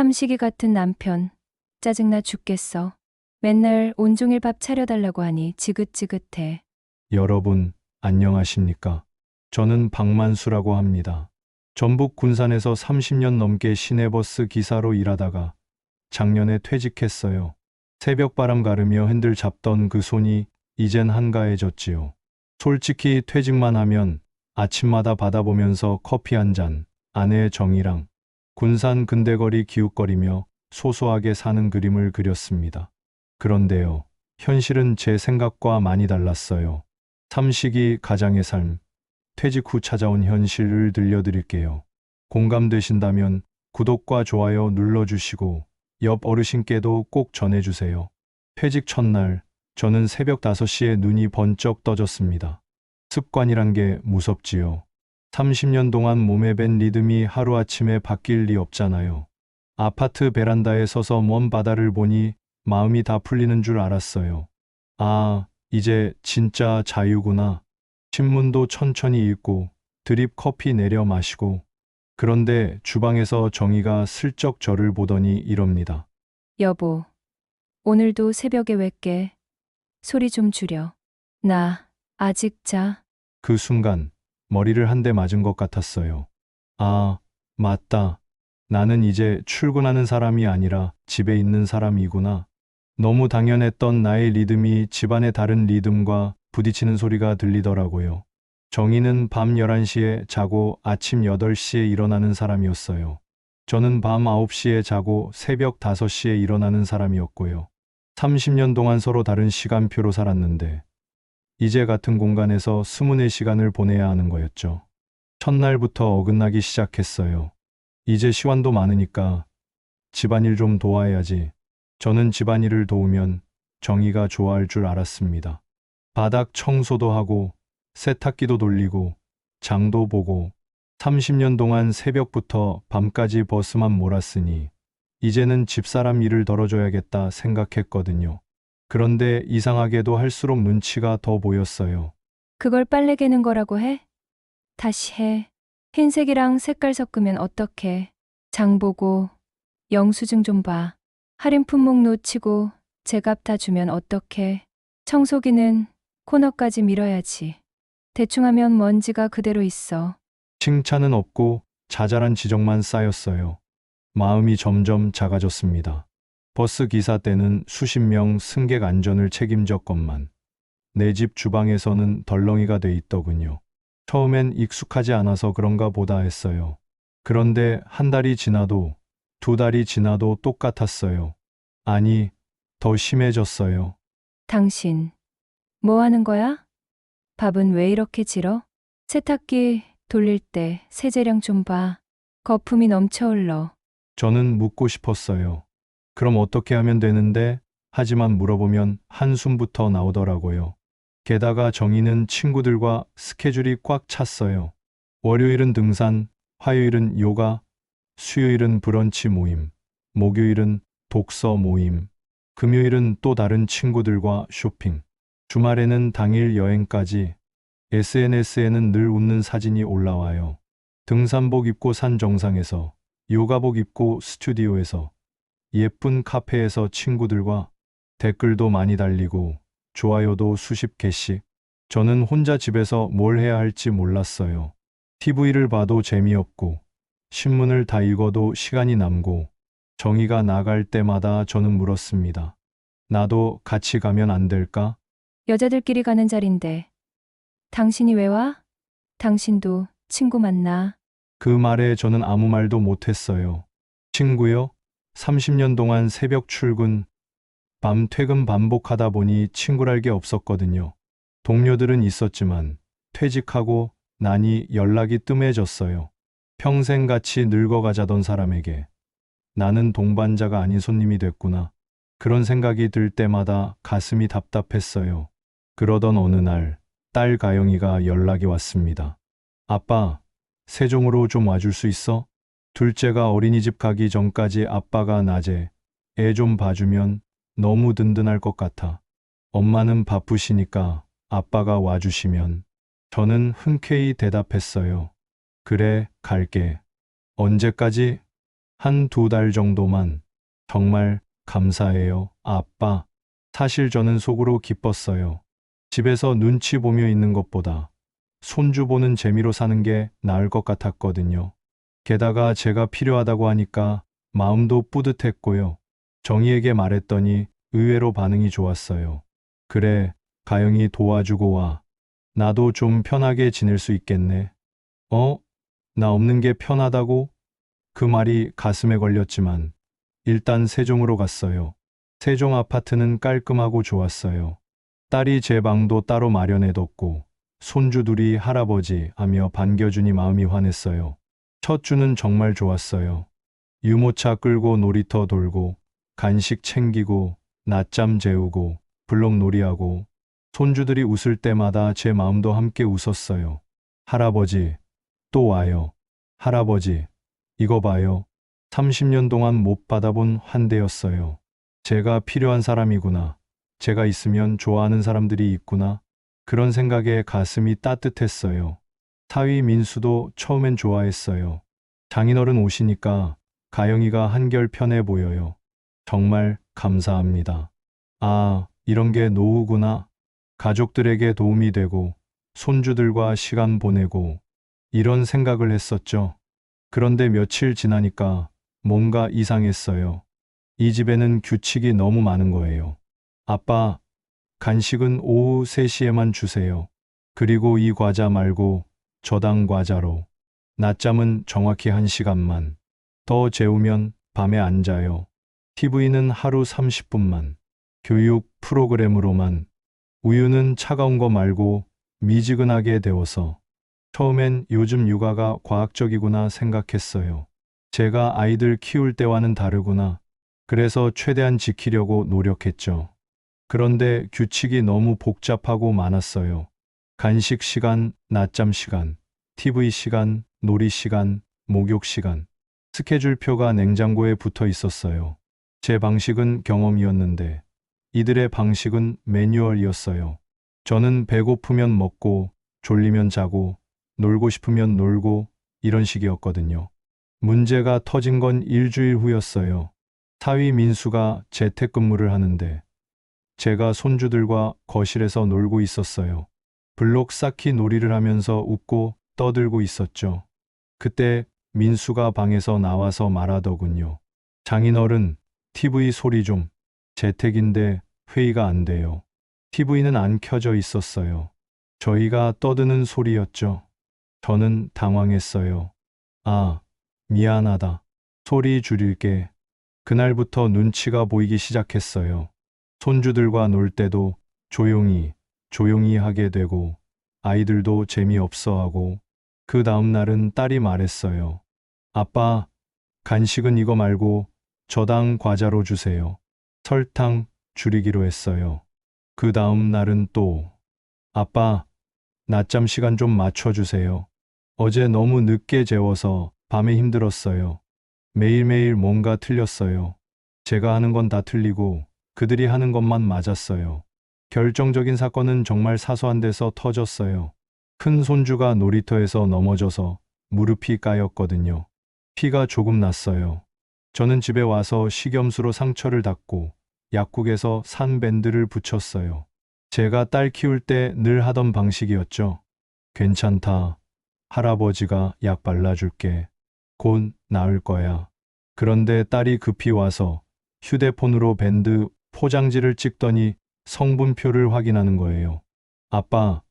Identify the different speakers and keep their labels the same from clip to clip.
Speaker 1: 삼식이 같은 남편. 짜증나 죽겠어. 맨날 온종일 밥 차려달라고 하니 지긋지긋해.
Speaker 2: 여러분, 안녕하십니까? 저는 박만수라고 합니다. 전북 군산에서 30년 넘게 시내버스 기사로 일하다가 작년에 퇴직했어요. 새벽 바람 가르며 핸들 잡던 그 손이 이젠 한가해졌지요. 솔직히 퇴직만 하면 아침마다 받아보면서 커피 한 잔, 아내의 정이랑 군산 근대거리 기웃거리며 소소하게 사는 그림을 그렸습니다. 그런데요, 현실은 제 생각과 많이 달랐어요. 삼식이 가장의 삶, 퇴직 후 찾아온 현실을 들려드릴게요. 공감되신다면 구독과 좋아요 눌러주시고 옆 어르신께도 꼭 전해주세요. 퇴직 첫날, 저는 새벽 5시에 눈이 번쩍 떠졌습니다. 습관이란 게 무섭지요. 30년 동안 몸에 밴 리듬이 하루아침에 바뀔 리 없잖아요. 아파트 베란다에 서서 먼 바다를 보니 마음이 다 풀리는 줄 알았어요. 아, 이제 진짜 자유구나. 신문도 천천히 읽고 드립 커피 내려 마시고 그런데 주방에서 정희가 슬쩍 저를 보더니 이럽니다.
Speaker 1: 여보, 오늘도 새벽에 왜 깨? 소리 좀 줄여. 나 아직 자.
Speaker 2: 그 순간 머리를 한 대 맞은 것 같았어요. 아, 맞다. 나는 이제 출근하는 사람이 아니라 집에 있는 사람이구나. 너무 당연했던 나의 리듬이 집안의 다른 리듬과 부딪히는 소리가 들리더라고요. 정희는 밤 11시에 자고 아침 8시에 일어나는 사람이었어요. 저는 밤 9시에 자고 새벽 5시에 일어나는 사람이었고요. 30년 동안 서로 다른 시간표로 살았는데, 이제 같은 공간에서 스문의 시간을 보내야 하는 거였죠. 첫날부터 어긋나기 시작했어요. 이제 시간도 많으니까 집안일 좀 도와야지. 저는 집안일을 도우면 정의가 좋아할 줄 알았습니다. 바닥 청소도 하고 세탁기도 돌리고 장도 보고 30년 동안 새벽부터 밤까지 버스만 몰았으니 이제는 집사람 일을 덜어줘야겠다 생각했거든요. 그런데 이상하게도 할수록 눈치가 더 보였어요.
Speaker 1: 그걸 빨래 개는 거라고 해? 다시 해. 흰색이랑 색깔 섞으면 어떡해. 장 보고 영수증 좀 봐. 할인 품목 놓치고 제값 다 주면 어떡해. 청소기는 코너까지 밀어야지. 대충 하면 먼지가 그대로 있어.
Speaker 2: 칭찬은 없고 자잘한 지적만 쌓였어요. 마음이 점점 작아졌습니다. 버스 기사 때는 수십 명 승객 안전을 책임졌건만 내 집 주방에서는 덜렁이가 돼 있더군요. 처음엔 익숙하지 않아서 그런가 보다 했어요. 그런데 한 달이 지나도 두 달이 지나도 똑같았어요. 아니, 더 심해졌어요.
Speaker 1: 당신, 뭐 하는 거야? 밥은 왜 이렇게 질어? 세탁기 돌릴 때 세제량 좀 봐. 거품이 넘쳐 흘러.
Speaker 2: 저는 묻고 싶었어요. 그럼 어떻게 하면 되는데? 하지만 물어보면 한숨부터 나오더라고요. 게다가 정희는 친구들과 스케줄이 꽉 찼어요. 월요일은 등산, 화요일은 요가, 수요일은 브런치 모임, 목요일은 독서 모임, 금요일은 또 다른 친구들과 쇼핑, 주말에는 당일 여행까지 SNS에는 늘 웃는 사진이 올라와요. 등산복 입고 산 정상에서, 요가복 입고 스튜디오에서, 예쁜 카페에서 친구들과 댓글도 많이 달리고, 좋아요도 수십 개씩. 저는 혼자 집에서 뭘 해야 할지 몰랐어요. TV를 봐도 재미없고, 신문을 다 읽어도 시간이 남고, 정의가 나갈 때마다 저는 물었습니다. 나도 같이 가면 안 될까?
Speaker 1: 여자들끼리 가는 자리인데. 당신이 왜 와? 당신도 친구 만나.
Speaker 2: 그 말에 저는 아무 말도 못했어요. 친구요? 30년 동안 새벽 출근, 밤 퇴근 반복하다 보니 친구랄 게 없었거든요. 동료들은 있었지만 퇴직하고 나니 연락이 뜸해졌어요. 평생 같이 늙어가자던 사람에게 나는 동반자가 아닌 손님이 됐구나. 그런 생각이 들 때마다 가슴이 답답했어요. 그러던 어느 날 딸 가영이가 연락이 왔습니다. 아빠, 세종으로 좀 와줄 수 있어? 둘째가 어린이집 가기 전까지 아빠가 낮에 애 좀 봐주면 너무 든든할 것 같아. 엄마는 바쁘시니까 아빠가 와주시면. 저는 흔쾌히 대답했어요. 그래, 갈게. 언제까지? 한 두 달 정도만. 정말 감사해요, 아빠. 사실 저는 속으로 기뻤어요. 집에서 눈치 보며 있는 것보다 손주 보는 재미로 사는 게 나을 것 같았거든요. 게다가 제가 필요하다고 하니까 마음도 뿌듯했고요. 정희에게 말했더니 의외로 반응이 좋았어요. 그래, 가영이 도와주고 와. 나도 좀 편하게 지낼 수 있겠네. 어? 나 없는 게 편하다고? 그 말이 가슴에 걸렸지만 일단 세종으로 갔어요. 세종 아파트는 깔끔하고 좋았어요. 딸이 제 방도 따로 마련해뒀고 손주 둘이 할아버지 하며 반겨주니 마음이 환했어요. 첫 주는 정말 좋았어요. 유모차 끌고 놀이터 돌고 간식 챙기고 낮잠 재우고 블록 놀이하고 손주들이 웃을 때마다 제 마음도 함께 웃었어요. 할아버지, 또 와요. 할아버지, 이거 봐요. 30년 동안 못 받아본 환대였어요. 제가 필요한 사람이구나. 제가 있으면 좋아하는 사람들이 있구나. 그런 생각에 가슴이 따뜻했어요. 사위 민수도 처음엔 좋아했어요. 장인어른 오시니까 가영이가 한결 편해 보여요. 정말 감사합니다. 아, 이런 게 노후구나. 가족들에게 도움이 되고, 손주들과 시간 보내고, 이런 생각을 했었죠. 그런데 며칠 지나니까 뭔가 이상했어요. 이 집에는 규칙이 너무 많은 거예요. 아빠, 간식은 오후 3시에만 주세요. 그리고 이 과자 말고 저당 과자로. 낮잠은 정확히 1시간만. 더 재우면 밤에 안 자요. TV는 하루 30분만. 교육 프로그램으로만. 우유는 차가운 거 말고 미지근하게 데워서. 처음엔 요즘 육아가 과학적이구나 생각했어요. 제가 아이들 키울 때와는 다르구나. 그래서 최대한 지키려고 노력했죠. 그런데 규칙이 너무 복잡하고 많았어요. 간식 시간, 낮잠 시간, TV 시간, 놀이 시간, 목욕 시간. 스케줄표가 냉장고에 붙어 있었어요. 제 방식은 경험이었는데 이들의 방식은 매뉴얼이었어요. 저는 배고프면 먹고 졸리면 자고 놀고 싶으면 놀고 이런 식이었거든요. 문제가 터진 건 일주일 후였어요. 사위 민수가 재택근무를 하는데 제가 손주들과 거실에서 놀고 있었어요. 블록 쌓기 놀이를 하면서 웃고 떠들고 있었죠. 그때 민수가 방에서 나와서 말하더군요. 장인어른, TV 소리 좀. 재택인데 회의가 안 돼요. TV는 안 켜져 있었어요. 저희가 떠드는 소리였죠. 저는 당황했어요. 아, 미안하다. 소리 줄일게. 그날부터 눈치가 보이기 시작했어요. 손주들과 놀 때도 조용히, 조용히 하게 되고, 아이들도 재미없어 하고, 그 다음 날은 딸이 말했어요. 아빠, 간식은 이거 말고 저당 과자로 주세요. 설탕 줄이기로 했어요. 그 다음 날은 또, 아빠, 낮잠 시간 좀 맞춰주세요. 어제 너무 늦게 재워서 밤에 힘들었어요. 매일매일 뭔가 틀렸어요. 제가 하는 건 다 틀리고 그들이 하는 것만 맞았어요. 결정적인 사건은 정말 사소한 데서 터졌어요. 큰 손주가 놀이터에서 넘어져서 무릎이 까였거든요. 피가 조금 났어요. 저는 집에 와서 식염수로 상처를 닦고 약국에서 산 밴드를 붙였어요. 제가 딸 키울 때 늘 하던 방식이었죠. 괜찮다. 할아버지가 약 발라줄게. 곧 나을 거야. 그런데 딸이 급히 와서 휴대폰으로 밴드 포장지를 찍더니 성분표를 확인하는 거예요. 아빠,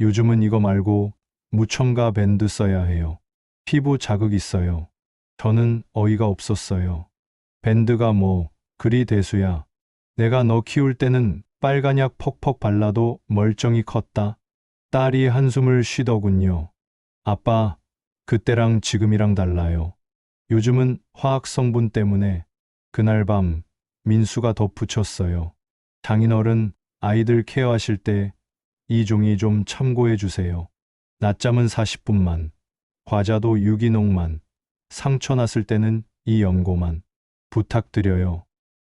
Speaker 2: 요즘은 이거 말고 무첨가 밴드 써야 해요. 피부 자극 있어요. 저는 어이가 없었어요. 밴드가 뭐, 그리 대수야. 내가 너 키울 때는 빨간약 퍽퍽 발라도 멀쩡히 컸다. 딸이 한숨을 쉬더군요. 아빠, 그때랑 지금이랑 달라요. 요즘은 화학 성분 때문에 그날 밤 민수가 덧붙였어요. 장인어른 아이들 케어하실 때 이 종이 좀 참고해 주세요. 낮잠은 40분만, 과자도 유기농만, 상처 났을 때는 이 연고만 부탁드려요.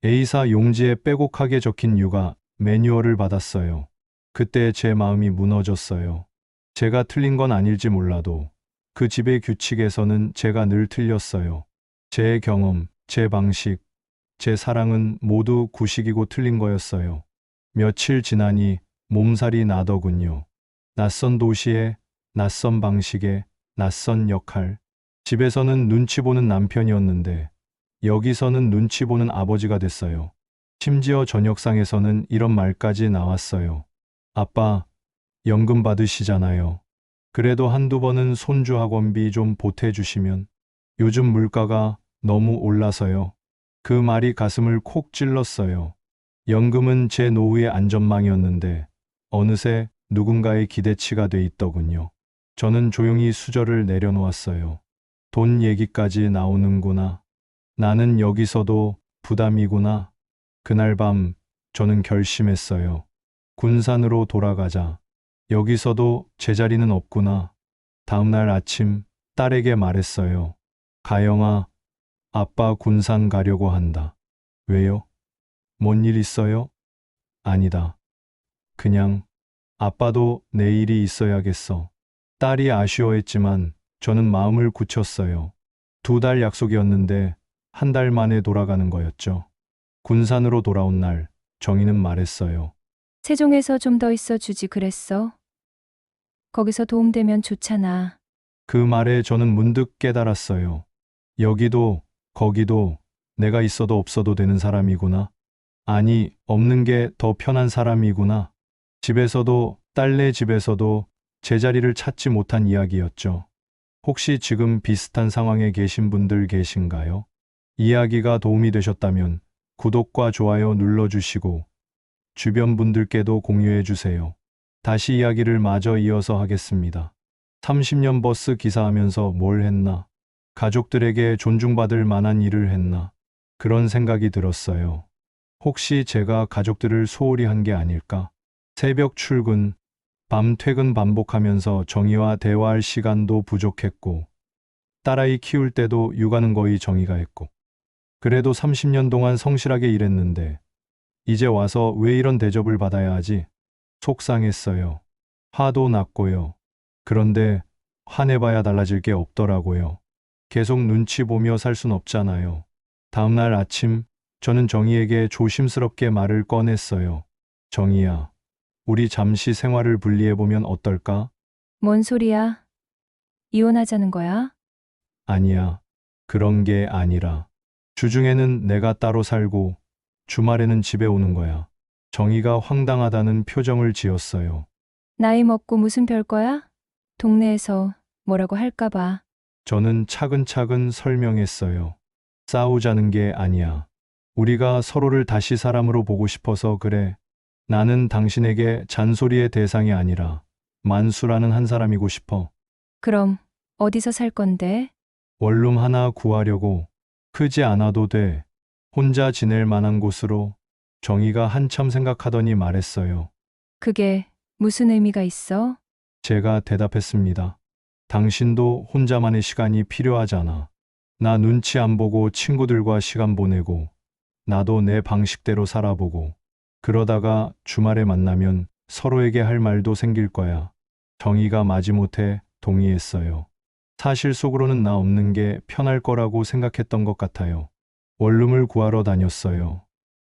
Speaker 2: A사 용지에 빼곡하게 적힌 유가 매뉴얼을 받았어요. 그때 제 마음이 무너졌어요. 제가 틀린 건 아닐지 몰라도 그 집의 규칙에서는 제가 늘 틀렸어요. 제 경험, 제 방식, 제 사랑은 모두 구식이고 틀린 거였어요. 며칠 지나니 몸살이 나더군요. 낯선 도시에, 낯선 방식에, 낯선 역할. 집에서는 눈치 보는 남편이었는데, 여기서는 눈치 보는 아버지가 됐어요. 심지어 저녁상에서는 이런 말까지 나왔어요. 아빠, 연금 받으시잖아요. 그래도 한두 번은 손주 학원비 좀 보태주시면. 요즘 물가가 너무 올라서요. 그 말이 가슴을 콕 찔렀어요. 연금은 제 노후의 안전망이었는데 어느새 누군가의 기대치가 돼 있더군요. 저는 조용히 수저를 내려놓았어요. 돈 얘기까지 나오는구나. 나는 여기서도 부담이구나. 그날 밤 저는 결심했어요. 군산으로 돌아가자. 여기서도 제자리는 없구나. 다음날 아침 딸에게 말했어요. 가영아, 아빠 군산 가려고 한다. 왜요? 뭔 일 있어요? 아니다. 그냥 아빠도 내일이 있어야겠어. 딸이 아쉬워했지만 저는 마음을 굳혔어요. 두 달 약속이었는데 한 달 만에 돌아가는 거였죠. 군산으로 돌아온 날 정희는 말했어요.
Speaker 1: 세종에서 좀 더 있어 주지 그랬어. 거기서 도움되면 좋잖아.
Speaker 2: 그 말에 저는 문득 깨달았어요. 여기도 거기도 내가 있어도 없어도 되는 사람이구나. 아니, 없는 게 더 편한 사람이구나. 집에서도 딸네 집에서도 제자리를 찾지 못한 이야기였죠. 혹시 지금 비슷한 상황에 계신 분들 계신가요? 이야기가 도움이 되셨다면 구독과 좋아요 눌러주시고 주변 분들께도 공유해 주세요. 다시 이야기를 마저 이어서 하겠습니다. 30년 버스 기사하면서 뭘 했나? 가족들에게 존중받을 만한 일을 했나? 그런 생각이 들었어요. 혹시 제가 가족들을 소홀히 한 게 아닐까? 새벽 출근, 밤 퇴근 반복하면서 정의와 대화할 시간도 부족했고, 딸아이 키울 때도 육아는 거의 정의가 했고, 그래도 30년 동안 성실하게 일했는데, 이제 와서 왜 이런 대접을 받아야 하지? 속상했어요. 화도 났고요. 그런데 화내봐야 달라질 게 없더라고요. 계속 눈치 보며 살 순 없잖아요. 다음날 아침 저는 정희에게 조심스럽게 말을 꺼냈어요. 정희야, 우리 잠시 생활을 분리해보면 어떨까?
Speaker 1: 뭔 소리야? 이혼하자는 거야?
Speaker 2: 아니야. 그런 게 아니라. 주중에는 내가 따로 살고 주말에는 집에 오는 거야. 정희가 황당하다는 표정을 지었어요.
Speaker 1: 나이 먹고 무슨 별 거야? 동네에서 뭐라고 할까봐.
Speaker 2: 저는 차근차근 설명했어요. 싸우자는 게 아니야. 우리가 서로를 다시 사람으로 보고 싶어서 그래. 나는 당신에게 잔소리의 대상이 아니라 만수라는 한 사람이고 싶어.
Speaker 1: 그럼 어디서 살 건데?
Speaker 2: 원룸 하나 구하려고 크지 않아도 돼. 혼자 지낼 만한 곳으로 정희가 한참 생각하더니 말했어요.
Speaker 1: 그게 무슨 의미가 있어?
Speaker 2: 제가 대답했습니다. 당신도 혼자만의 시간이 필요하잖아. 나 눈치 안 보고 친구들과 시간 보내고, 나도 내 방식대로 살아보고, 그러다가 주말에 만나면 서로에게 할 말도 생길 거야. 정의가 마지못해 동의했어요. 사실 속으로는 나 없는 게 편할 거라고 생각했던 것 같아요. 원룸을 구하러 다녔어요.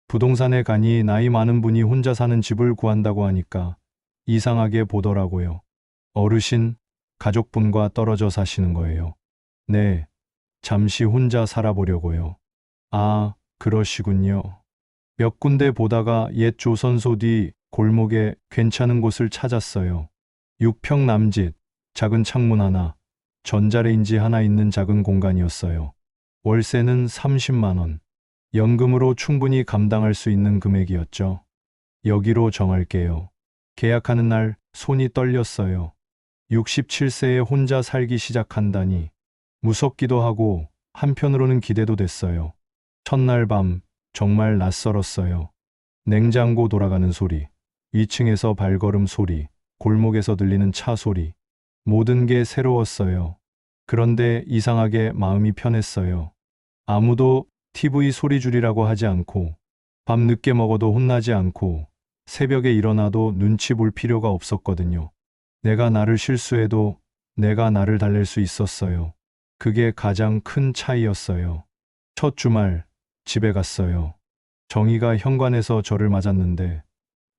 Speaker 2: 부동산에 가니 나이 많은 분이 혼자 사는 집을 구한다고 하니까 이상하게 보더라고요. 어르신, 가족분과 떨어져 사시는 거예요. 네, 잠시 혼자 살아보려고요. 아, 그러시군요. 몇 군데 보다가 옛 조선소 뒤 골목에 괜찮은 곳을 찾았어요. 6평 남짓, 작은 창문 하나, 전자레인지 하나 있는 작은 공간이었어요. 월세는 30만 원. 연금으로 충분히 감당할 수 있는 금액이었죠. 여기로 정할게요. 계약하는 날 손이 떨렸어요. 67세에 혼자 살기 시작한다니 무섭기도 하고 한편으로는 기대도 됐어요. 첫날 밤 정말 낯설었어요. 냉장고 돌아가는 소리, 2층에서 발걸음 소리, 골목에서 들리는 차 소리. 모든 게 새로웠어요. 그런데 이상하게 마음이 편했어요. 아무도 TV 소리 줄이라고 하지 않고, 밤 늦게 먹어도 혼나지 않고, 새벽에 일어나도 눈치 볼 필요가 없었거든요. 내가 나를 실수해도 내가 나를 달랠 수 있었어요. 그게 가장 큰 차이였어요. 첫 주말 집에 갔어요. 정희가 현관에서 저를 맞았는데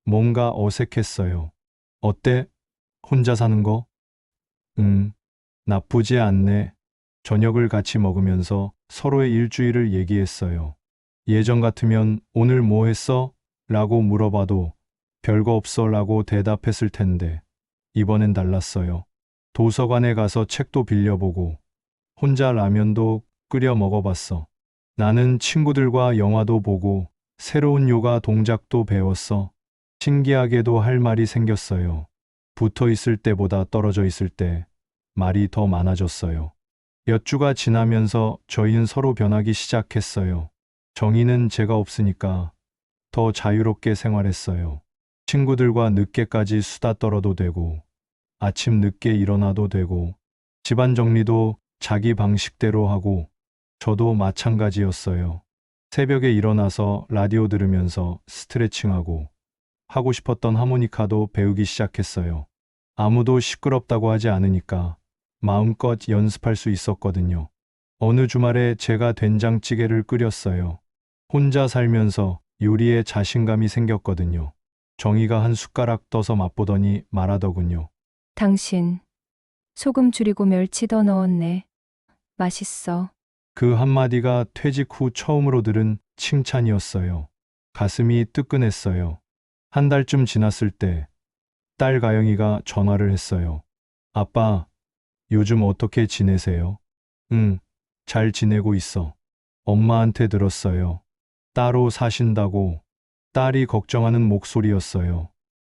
Speaker 2: 뭔가 어색했어요. 어때? 혼자 사는 거? 응, 나쁘지 않네. 저녁을 같이 먹으면서 서로의 일주일을 얘기했어요. 예전 같으면 오늘 뭐 했어? 라고 물어봐도 별거 없어 라고 대답했을 텐데 이번엔 달랐어요. 도서관에 가서 책도 빌려보고 혼자 라면도 끓여 먹어봤어. 나는 친구들과 영화도 보고 새로운 요가 동작도 배웠어. 신기하게도 할 말이 생겼어요. 붙어 있을 때보다 떨어져 있을 때 말이 더 많아졌어요. 몇 주가 지나면서 저희는 서로 변하기 시작했어요. 정의는 제가 없으니까 더 자유롭게 생활했어요. 친구들과 늦게까지 수다 떨어도 되고, 아침 늦게 일어나도 되고, 집안 정리도 자기 방식대로 하고, 저도 마찬가지였어요. 새벽에 일어나서 라디오 들으면서 스트레칭하고, 하고 싶었던 하모니카도 배우기 시작했어요. 아무도 시끄럽다고 하지 않으니까 마음껏 연습할 수 있었거든요. 어느 주말에 제가 된장찌개를 끓였어요. 혼자 살면서 요리에 자신감이 생겼거든요. 정희가 한 숟가락 떠서 맛보더니 말하더군요.
Speaker 1: 당신 소금 줄이고 멸치 더 넣었네. 맛있어.
Speaker 2: 그 한마디가 퇴직 후 처음으로 들은 칭찬이었어요. 가슴이 뜨끈했어요. 한 달쯤 지났을 때, 딸 가영이가 전화를 했어요. 아빠, 요즘 어떻게 지내세요? 응, 잘 지내고 있어. 엄마한테 들었어요. 따로 사신다고 딸이 걱정하는 목소리였어요.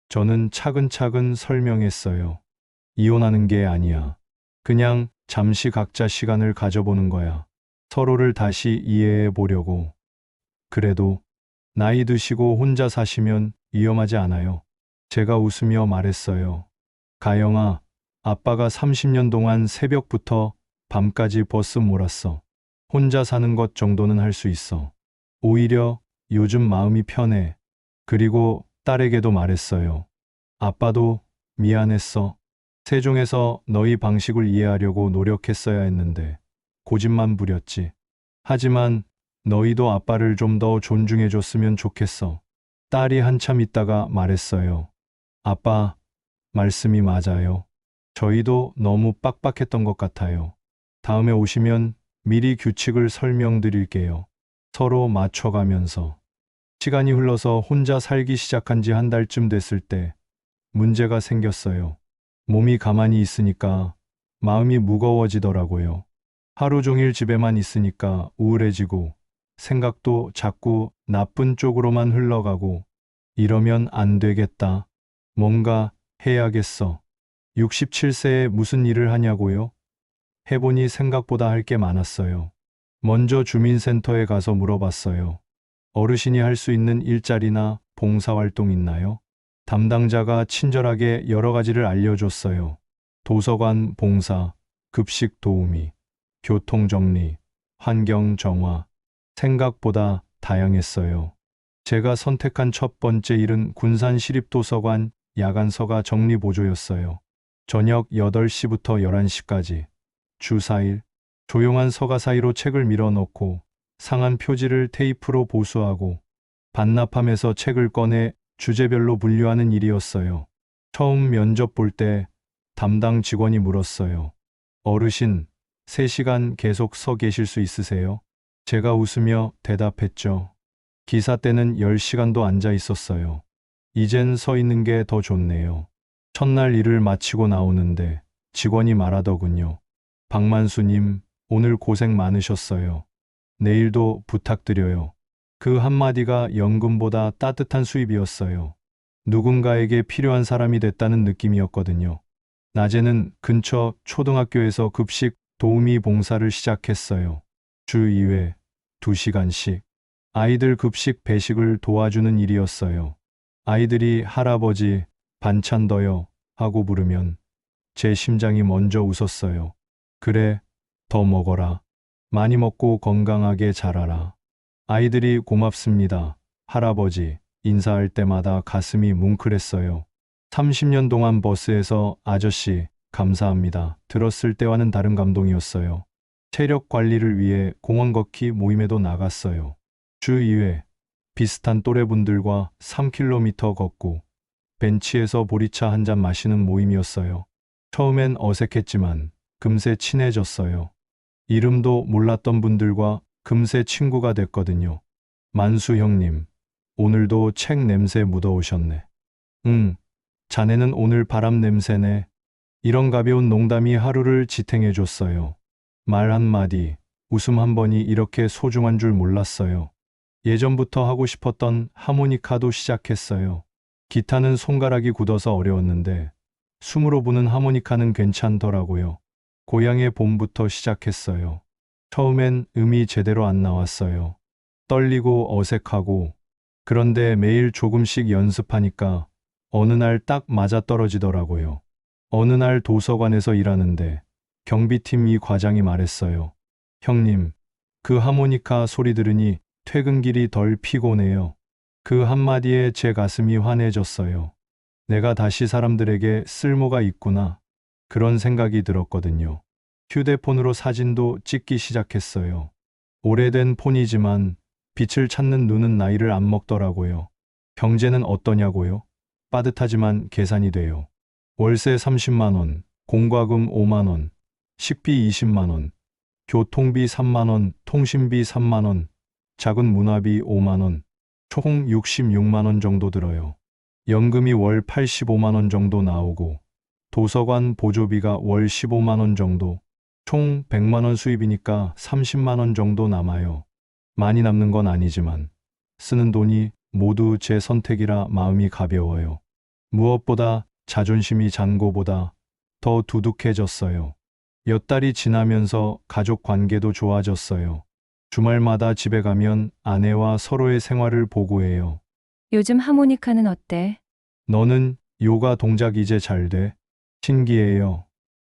Speaker 2: 저는 차근차근 설명했어요. 이혼하는 게 아니야. 그냥 잠시 각자 시간을 가져보는 거야. 서로를 다시 이해해 보려고. 그래도 나이 드시고 혼자 사시면 위험하지 않아요. 제가 웃으며 말했어요. 가영아, 아빠가 30년 동안 새벽부터 밤까지 버스 몰았어. 혼자 사는 것 정도는 할 수 있어. 오히려 요즘 마음이 편해. 그리고 딸에게도 말했어요. 아빠도 미안했어. 세종에서 너희 방식을 이해하려고 노력했어야 했는데 고집만 부렸지. 하지만 너희도 아빠를 좀 더 존중해 줬으면 좋겠어. 딸이 한참 있다가 말했어요. 아빠, 말씀이 맞아요. 저희도 너무 빡빡했던 것 같아요. 다음에 오시면 미리 규칙을 설명드릴게요. 서로 맞춰가면서. 시간이 흘러서 혼자 살기 시작한 지 한 달쯤 됐을 때 문제가 생겼어요. 몸이 가만히 있으니까 마음이 무거워지더라고요. 하루 종일 집에만 있으니까 우울해지고 생각도 자꾸 나쁜 쪽으로만 흘러가고 이러면 안 되겠다. 뭔가 해야겠어. 67세에 무슨 일을 하냐고요? 해보니 생각보다 할 게 많았어요. 먼저 주민센터에 가서 물어봤어요. 어르신이 할 수 있는 일자리나 봉사활동 있나요? 담당자가 친절하게 여러 가지를 알려줬어요. 도서관 봉사, 급식 도우미, 교통 정리, 환경 정화. 생각보다 다양했어요. 제가 선택한 첫 번째 일은 군산 시립도서관 야간서가 정리보조였어요. 저녁 8시부터 11시까지 주 4일 조용한 서가 사이로 책을 밀어넣고 상한 표지를 테이프로 보수하고 반납함에서 책을 꺼내 주제별로 분류하는 일이었어요. 처음 면접 볼 때 담당 직원이 물었어요. 어르신, 3시간 계속 서 계실 수 있으세요? 제가 웃으며 대답했죠. 기사 때는 10시간도 앉아 있었어요. 이젠 서 있는 게 더 좋네요. 첫날 일을 마치고 나오는데 직원이 말하더군요. 박만수님, 오늘 고생 많으셨어요. 내일도 부탁드려요. 그 한마디가 연금보다 따뜻한 수입이었어요. 누군가에게 필요한 사람이 됐다는 느낌이었거든요. 낮에는 근처 초등학교에서 급식 도우미 봉사를 시작했어요. 주 2회, 2시간씩. 아이들 급식 배식을 도와주는 일이었어요. 아이들이 할아버지, 반찬 더요 하고 부르면 제 심장이 먼저 웃었어요. 그래, 더 먹어라. 많이 먹고 건강하게 자라라. 아이들이 고맙습니다. 할아버지, 인사할 때마다 가슴이 뭉클했어요. 30년 동안 버스에서 아저씨, 감사합니다. 들었을 때와는 다른 감동이었어요. 체력 관리를 위해 공원 걷기 모임에도 나갔어요. 주 2회 비슷한 또래분들과 3km 걷고 벤치에서 보리차 한 잔 마시는 모임이었어요. 처음엔 어색했지만 금세 친해졌어요. 이름도 몰랐던 분들과 금세 친구가 됐거든요. 만수 형님, 오늘도 책 냄새 묻어오셨네. 응, 자네는 오늘 바람 냄새네. 이런 가벼운 농담이 하루를 지탱해줬어요. 말 한마디, 웃음 한 번이 이렇게 소중한 줄 몰랐어요. 예전부터 하고 싶었던 하모니카도 시작했어요. 기타는 손가락이 굳어서 어려웠는데, 숨으로 부는 하모니카는 괜찮더라고요. 고향의 봄부터 시작했어요. 처음엔 음이 제대로 안 나왔어요. 떨리고 어색하고, 그런데 매일 조금씩 연습하니까 어느 날 딱 맞아 떨어지더라고요. 어느 날 도서관에서 일하는데 경비팀 이 과장이 말했어요. 형님, 그 하모니카 소리 들으니 퇴근길이 덜 피곤해요. 그 한마디에 제 가슴이 환해졌어요. 내가 다시 사람들에게 쓸모가 있구나. 그런 생각이 들었거든요. 휴대폰으로 사진도 찍기 시작했어요. 오래된 폰이지만 빛을 찾는 눈은 나이를 안 먹더라고요. 경제는 어떠냐고요? 빠듯하지만 계산이 돼요. 월세 30만원, 공과금 5만원, 식비 20만원, 교통비 3만원, 통신비 3만원, 작은 문화비 5만원, 총 66만원 정도 들어요. 연금이 월 85만원 정도 나오고, 도서관 보조비가 월 15만원 정도, 총 100만원 수입이니까 30만원 정도 남아요. 많이 남는 건 아니지만, 쓰는 돈이 모두 제 선택이라 마음이 가벼워요. 무엇보다 자존심이 잔고보다 더 두둑해졌어요. 몇 달이 지나면서 가족 관계도 좋아졌어요. 주말마다 집에 가면 아내와 서로의 생활을 보고해요.
Speaker 1: 요즘 하모니카는 어때?
Speaker 2: 너는 요가 동작 이제 잘 돼? 신기해요.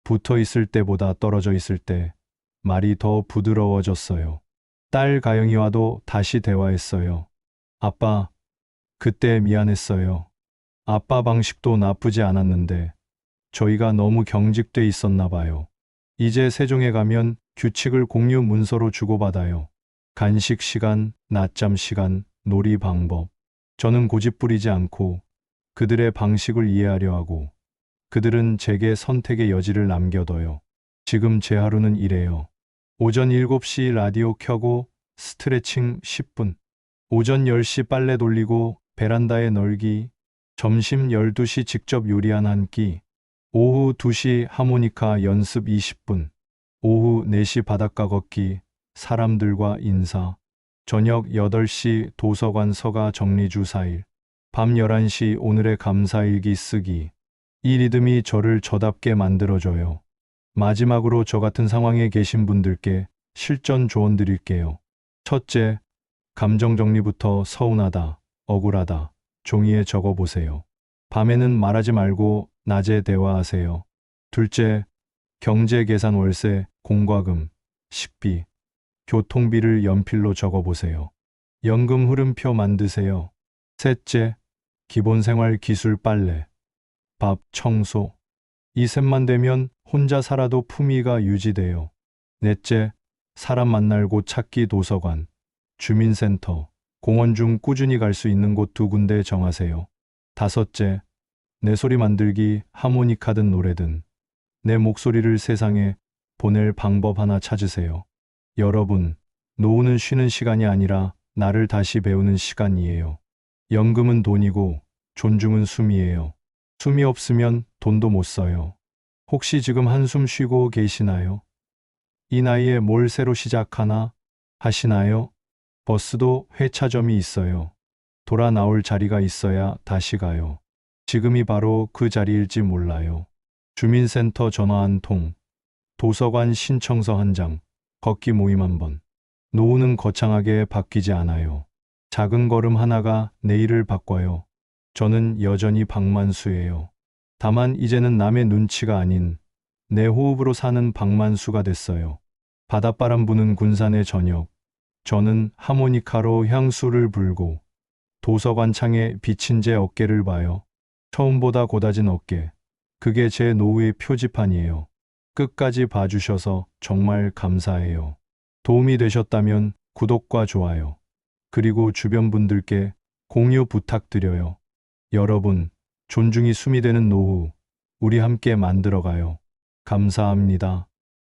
Speaker 2: 붙어 있을 때보다 떨어져 있을 때 말이 더 부드러워졌어요. 딸 가영이와도 다시 대화했어요. 아빠, 그때 미안했어요. 아빠 방식도 나쁘지 않았는데 저희가 너무 경직돼 있었나 봐요. 이제 세종에 가면 규칙을 공유 문서로 주고받아요. 간식 시간, 낮잠 시간, 놀이 방법. 저는 고집 부리지 않고 그들의 방식을 이해하려 하고 그들은 제게 선택의 여지를 남겨둬요. 지금 제 하루는 이래요. 오전 7시 라디오 켜고 스트레칭 10분. 오전 10시 빨래 돌리고 베란다에 널기. 점심 12시 직접 요리한 한 끼. 오후 2시 하모니카 연습 20분. 오후 4시 바닷가 걷기. 사람들과 인사. 저녁 8시 도서관 서가 정리주 4일. 밤 11시 오늘의 감사일기 쓰기. 이 리듬이 저를 저답게 만들어줘요. 마지막으로 저 같은 상황에 계신 분들께 실전 조언 드릴게요. 첫째, 감정 정리부터 서운하다, 억울하다, 종이에 적어 보세요. 밤에는 말하지 말고 낮에 대화하세요. 둘째, 경제 계산 월세, 공과금, 식비, 교통비를 연필로 적어 보세요. 연금 흐름표 만드세요. 셋째, 기본 생활 기술 빨래, 밥, 청소. 이 셋만 되면 혼자 살아도 품위가 유지돼요. 넷째, 사람 만날 곳 찾기 도서관, 주민센터, 공원 중 꾸준히 갈 수 있는 곳 두 군데 정하세요. 다섯째, 내 소리 만들기, 하모니카든 노래든 내 목소리를 세상에 보낼 방법 하나 찾으세요. 여러분, 노후는 쉬는 시간이 아니라 나를 다시 배우는 시간이에요. 연금은 돈이고 존중은 숨이에요. 숨이 없으면 돈도 못 써요. 혹시 지금 한숨 쉬고 계시나요? 이 나이에 뭘 새로 시작하나 하시나요? 버스도 회차점이 있어요. 돌아 나올 자리가 있어야 다시 가요. 지금이 바로 그 자리일지 몰라요. 주민센터 전화 한 통, 도서관 신청서 한 장, 걷기 모임 한 번. 노후는 거창하게 바뀌지 않아요. 작은 걸음 하나가 내일을 바꿔요. 저는 여전히 박만수예요. 다만 이제는 남의 눈치가 아닌 내 호흡으로 사는 박만수가 됐어요. 바닷바람 부는 군산의 저녁. 저는 하모니카로 향수를 불고 도서관 창에 비친 제 어깨를 봐요. 처음보다 고다진 어깨. 그게 제 노후의 표지판이에요. 끝까지 봐주셔서 정말 감사해요. 도움이 되셨다면 구독과 좋아요, 그리고 주변 분들께 공유 부탁드려요. 여러분, 존중이 숨이 되는 노후, 우리 함께 만들어가요. 감사합니다.